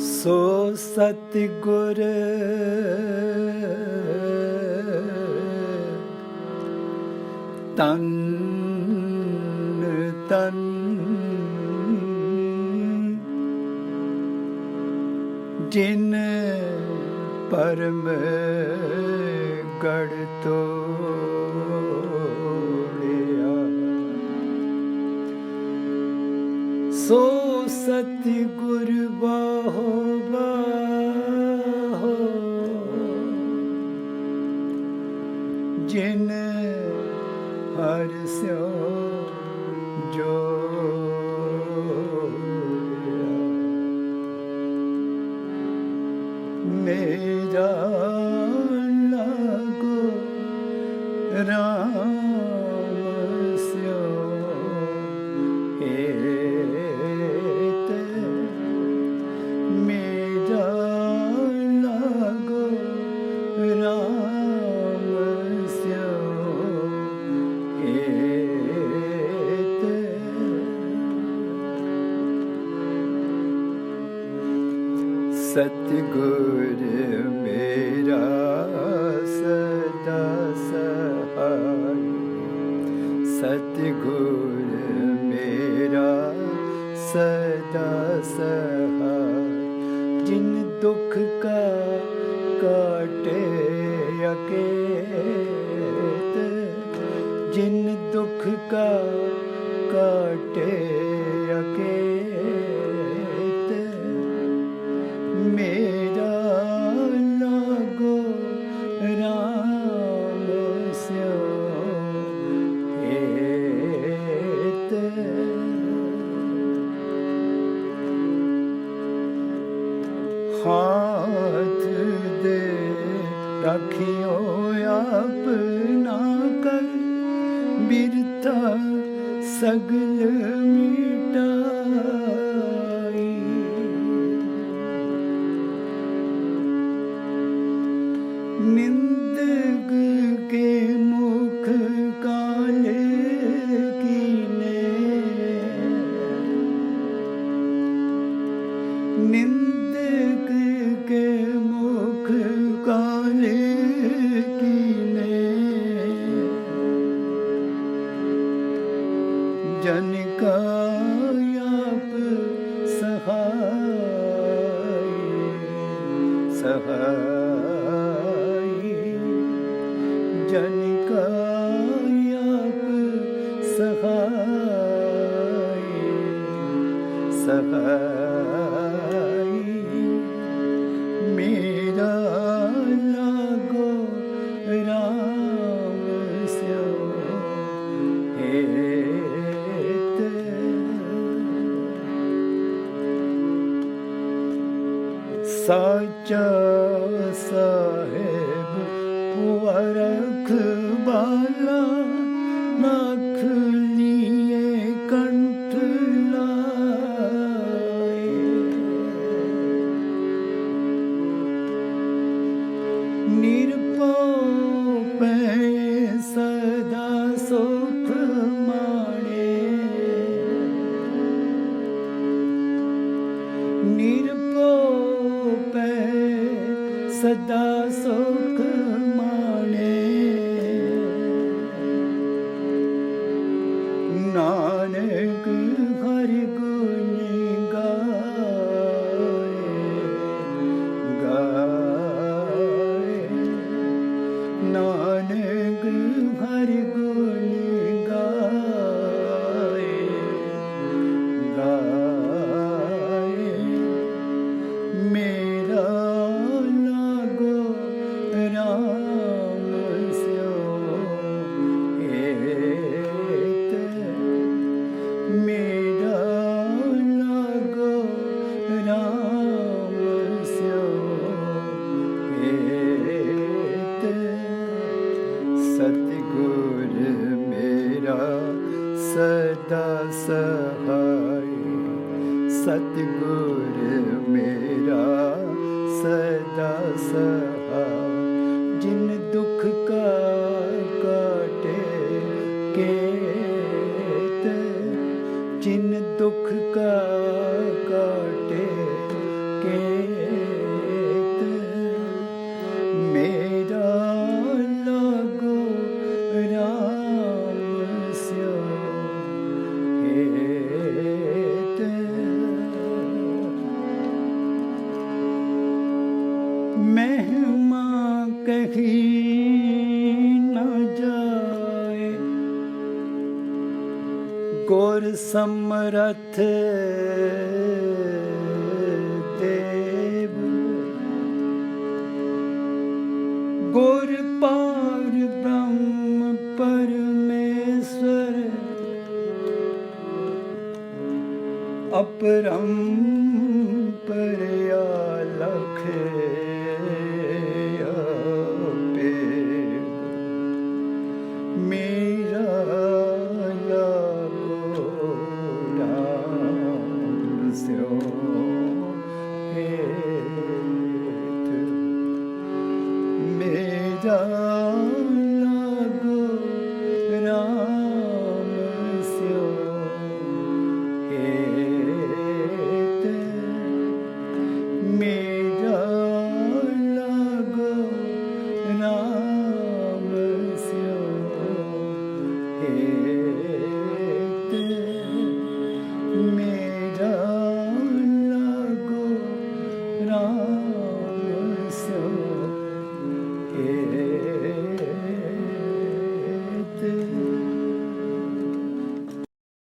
ਸੋ ਸਤਿਗੁਰ। ਤਨ ਤਨ ਜਿਨ ਪਰਮ ਗੜ ਤੋੜਿਆ। ਸੋ ਸਤਿਗੁਰ ਬਾਹੋ ਬਾਹੋ ਜਿਨ ਹਰ ਸਿਓ ਜੋ ਮੇਰਾ ਲਾਗੋ ਰਾਮ ਸਤਿਗੁਰ ਮੇਰਾ ਸਦਾ ਸਹਾਈ ਸਤਿਗੁਰ ਮੇਰਾ ਸਦਾ ਸਹਾਈ ਜਿਨ ਦੁੱਖ ਕਾ ਕਾਟੇ ਅਕੇਤ ਜਿਨ ਦੁੱਖ ਕਾ ਕਾਟੇ ਅਕੇਤ ਰੱਖਿਓ ਆਪਣਾ ਕਰ। ਬਿਰਥਾ ਸਗਲ ਮਿਟਾਈ। ਨਿੰਦਕ ਕੇ ਮੁਖ ਕਾਲੇ ਕੀਨੇ। ਨਿੰਦਕ ਸਹਾਈ ਜਨ ਕਾ ਆਪ ਸਹਾਈ ਸਾਚਾ ਸਾਹਿਬ ਪੁਰਖ ਬਾਲਾ ਨਖ ਲੀਏ ਕੰਠ ਲਾਏ। ਨਿਰਭਉ ਸਦਾ ਸਤਿਗੁਰ ਮੇਰਾ ਸਦਾ ਸਹਾਈ ਸਤਿਗੁਰ ਮੇਰਾ ਸਦਾ ਸਹਾਈ ਮਹਿਮਾ ਕਹੀ ਨਾ ਜਾਏ। ਗੁਰ ਸਮਰਥ ਦੇਵ। ਗੁਰ ਪਾਰ ਬ੍ਰਹਮ ਪਰਮੇਸ਼ਰ ਅਪਰਮ ਮੇਰਾ